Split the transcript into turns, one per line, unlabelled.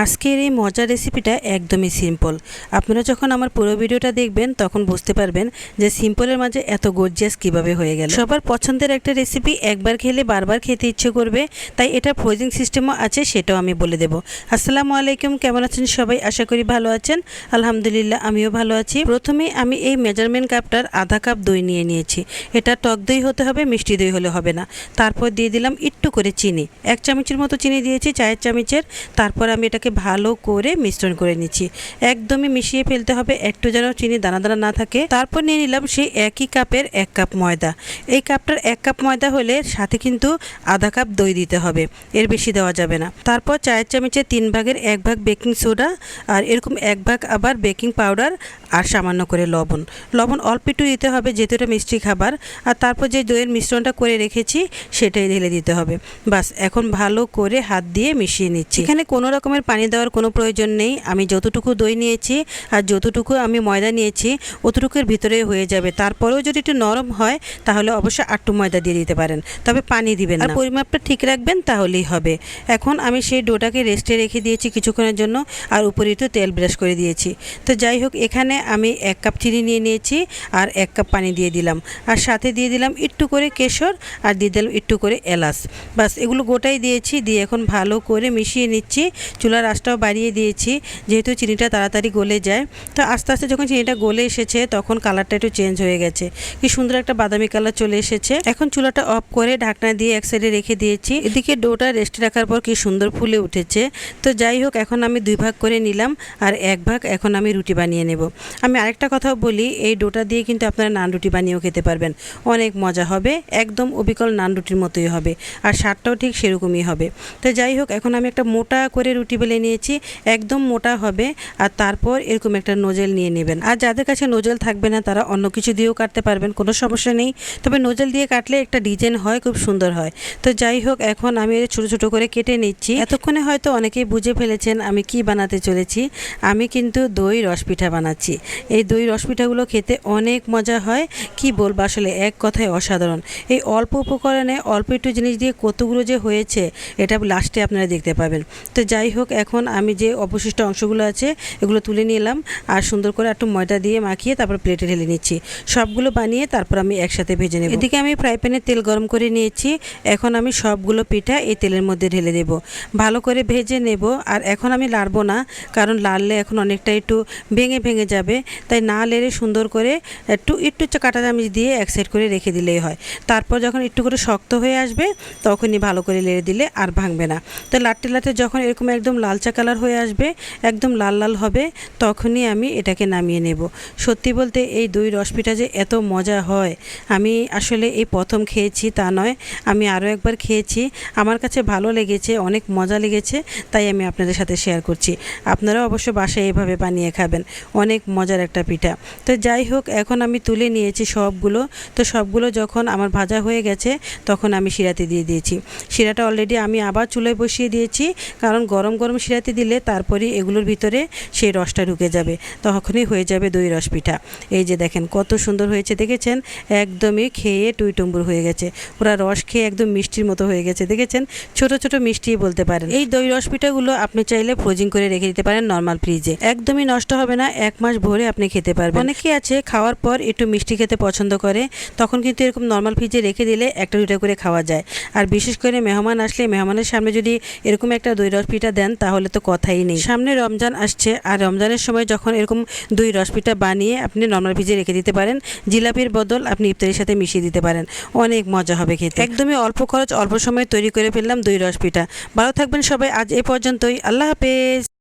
আজকের এই মজার রেসিপিটা একদমই সিম্পল আপনারা যখন আমার পুরো ভিডিওটা দেখবেন, তখন বুঝতে পারবেন যে সিম্পলের মাঝে এত গর্জিয়াস কীভাবে হয়ে গেল। সবার পছন্দের একটা রেসিপি একবার খেলে বারবার খেতে ইচ্ছে করবে, তাই এটা ফ্রোজিং সিস্টেমও আছে, সেটাও আমি বলে দেবো। আসসালামু আলাইকুম, কেমন আছেন সবাই? আশা করি ভালো আছেন। আলহামদুলিল্লাহ, আমিও ভালো আছি। প্রথমে আমি এই মেজারমেন্ট কাপটার আধা কাপ দই নিয়ে নিয়েছি। এটা টক দই হতে হবে, মিষ্টি দই হলে হবে না। তারপর দিয়ে দিলাম একটু করে চিনি। এক চামচের মতো চিনি দিয়েছি, চায়ের চামচের। তারপর আমি এটাকে ভালো করে মিশ্রণ করে নিচ্ছি। একদমই মিশিয়ে ফেলতে হবে, একটু যেন চিনি দানা দানা না থাকে। তারপর নিয়ে নিলাম সেই একই কাপের এক কাপ ময়দা। এই কাপটার এক কাপ ময়দা হলে সাথে কিন্তু আধা কাপ দই দিতে হবে, এর বেশি দেওয়া যাবে না। তারপর চায়ের চামচে তিন ভাগের এক ভাগ বেকিং সোডা আর এরকম এক ভাগ আবার বেকিং পাউডার আর সামান্য করে লবণ। লবণ অল্প একটু দিতে হবে, যেহেতু এটা মিষ্টি খাবার। আর তারপর যে দইয়ের মিশ্রণটা করে রেখেছি, সেটাই ঢেলে দিতে হবে। বাস, এখন ভালো করে হাত দিয়ে মিশিয়ে নিচ্ছি। এখানে কোনো রকমের পানি দেওয়ার কোনো প্রয়োজন নেই। আমি যতটুকু দই নিয়েছি আর যতটুকু আমি ময়দা নিয়েছি অতটুকুর ভিতরে হয়ে যাবে। তারপরেও যদি একটু নরম হয় তাহলে অবশ্যই আটটু ময়দা দিয়ে দিতে পারেন। তবে পানি দিবেন আর পরিমাপটা ঠিক রাখবেন তাহলেই হবে। এখন আমি সেই ডোটাকে রেস্টে রেখে দিয়েছি কিছুক্ষণের জন্য আর উপরে একটু তেল ব্রাশ করে দিয়েছি। তো যাই হোক এখানে আমি এক কাপ চিনি নিয়ে নিয়েছি আর এক কাপ পানি দিয়ে দিলাম। আর সাথে দিয়ে দিলাম একটু করে কেশর আর দিয়ে দিলাম একটু করে এলাচ। বাস এগুলো গোটাই দিয়েছি দিয়ে এখন ভালো করে মিশিয়ে নিচ্ছি। চুলার আঁচটাও বাড়িয়ে দিয়েছি, যেহেতু চিনিটা তাড়াতাড়ি গলে যায়। তো আস্তে আস্তে যখন চিনিটা গলে এসেছে, তখন কালারটা একটু চেঞ্জ হয়ে গেছে। কি সুন্দর একটা বাদামি কালার চলে এসেছে। এখন চুলাটা অফ করে ঢাকনা দিয়ে এক সাইডে রেখে দিয়েছি। এদিকে ডোটা রেস্টে রাখার পর কি সুন্দর ফুলে উঠেছে। তো যাই হোক, এখন আমি দুই ভাগ করে নিলাম আর এক ভাগ এখন আমি রুটি বানিয়ে নেব। আমি আরেকটা কথাও বলি, এই ডোটা দিয়ে কিন্তু আপনারা নান রুটি বানিয়েও খেতে পারবেন। অনেক মজা হবে, একদম অবিকল নান রুটির মতোই হবে। আর স্বাদটাও ঠিক সেরকমই হবে। তো যাই হোক, এখন আমি একটা মোটা করে রুটি বেলে নিয়েছি, একদম মোটা হবে। আর তারপর এরকম একটা নোজেল নিয়ে নেবেন। আর যাদের কাছে নোজেল থাকবে না, তারা অন্য কিছু দিয়েও কাটতে পারবেন, কোনো সমস্যা নেই। তবে নোজেল দিয়ে কাটলে একটা ডিজাইন হয়, খুব সুন্দর হয়। তো যাই হোক, এখন আমি ছোট ছোট করে কেটে নিচ্ছি। এতক্ষণে হয়তো অনেকেই বুঝে ফেলেছেন আমি কি বানাতে চলেছি। আমি কিন্তু দই রসপিঠা বানাচ্ছি। এই দই রসপিঠাগুলো খেতে অনেক মজা হয়। কি বলব, আসলে এক কথায় অসাধারণ। এই অল্প উপকরণে অল্প একটু জিনিস দিয়ে কতগুলো যে হয়েছে, এটা লাস্টে আপনারা দেখতে পাবেন। তো যাই হোক এখন আমি যে অবশিষ্ট অংশগুলো আছে, এগুলো তুলে নিলাম আর সুন্দর করে একটু ময়দা দিয়ে মাখিয়ে তারপর প্লেটে ঢেলে নিচ্ছি। সবগুলো বানিয়ে তারপর আমি একসাথে ভেজে নেব। এদিকে আমি ফ্রাই প্যানে তেল গরম করে নিয়েছি। এখন আমি সবগুলো পিঠা এই তেলের মধ্যে ঢেলে দেব। ভালো করে ভেজে নেব আর এখন আমি লাড়বো না, কারণ লাড়লে এখন অনেকটা একটু ভেঙে ভেঙে যাবে। তাই না লেড়ে সুন্দর করে একটু একটু কাঁটা চামচ দিয়ে এক সাইড করে রেখে দিলেই হয়। তারপর যখন একটু করে শক্ত হয়ে আসবে, তখনই ভালো করে লেড়ে দিলে আর ভাঙবে না। তো লাটতে লাটতে যখন এরকম একদম লালচা কালার হয়ে আসবে, একদম লাল লাল হবে, তখনই আমি এটাকে নামিয়ে নেব। সত্যি বলতে এই দই রসপিঠা যে এত মজা হয়, আমি আসলে এই প্রথম খেয়েছি তা নয়, আমি আরও একবার খেয়েছি। আমার কাছে ভালো লেগেছে, অনেক মজা লেগেছে, তাই আমি আপনাদের সাথে শেয়ার করছি। আপনারাও অবশ্য বাসায় এভাবে বানিয়ে খাবেন, অনেক মজার একটা পিঠা। তো যাই হোক, এখন আমি তুলে নিয়েছি সবগুলো। তো সবগুলো যখন আমার ভাজা হয়ে গেছে, তখন আমি শিরাতে দিয়ে দিয়েছি। শিরাটা অলরেডি আমি আবার চুলায় বসিয়ে দিয়েছি, কারণ গরম গরম শিরাতে দিলে তারপরে এগুলোর ভিতরে সেই রসটা ঢুকে যাবে। তখনই হয়ে যাবে দই রস পিঠা এই যে দেখেন কত সুন্দর হয়েছে, দেখেছেন? একদমই খেয়ে টুইটুম্বুর হয়ে গেছে। ওরা রস খেয়ে একদম মিষ্টির মতো হয়ে গেছে, দেখেছেন? ছোট ছোট মিষ্টি বলতে পারেন। এই দই রস পিঠাগুলো আপনি চাইলে ফ্রোজিং করে রেখে দিতে পারেন নর্মাল ফ্রিজে। একদমই নষ্ট হবে না, এক মাস ভরে আপনি খেতে পারবেন। অনেকে আছে, খাওয়ার পর একটু মিষ্টি খেতে পছন্দ করে, তখন কিন্তু এরকম নর্মাল ফ্রিজে রেখে দিলে একটা দুটা করে খাওয়া যায়। আর বিশেষ করে মেহমান আসলে, মেহমানের সামনে যদি এরকম একটা দই রস পিঠা দেন তাহলে তো কথাই নেই। সামনে রমজান আসছে, আর রমজানের সময় যখন এরকম দুই রসপিঠা বানিয়ে আপনি নর্মাল ভিজে রেখে দিতে পারেন, জিলাপির বদল আপনি ইফতারির সাথে মিশিয়ে দিতে পারেন। অনেক মজা হবে খেতে। একদমই অল্প খরচ, অল্প সময়ে তৈরি করে ফেললাম দুই রসপিঠা। ভালো থাকবেন সবাই, আজ এ পর্যন্তই। আল্লাহ হাফেজ।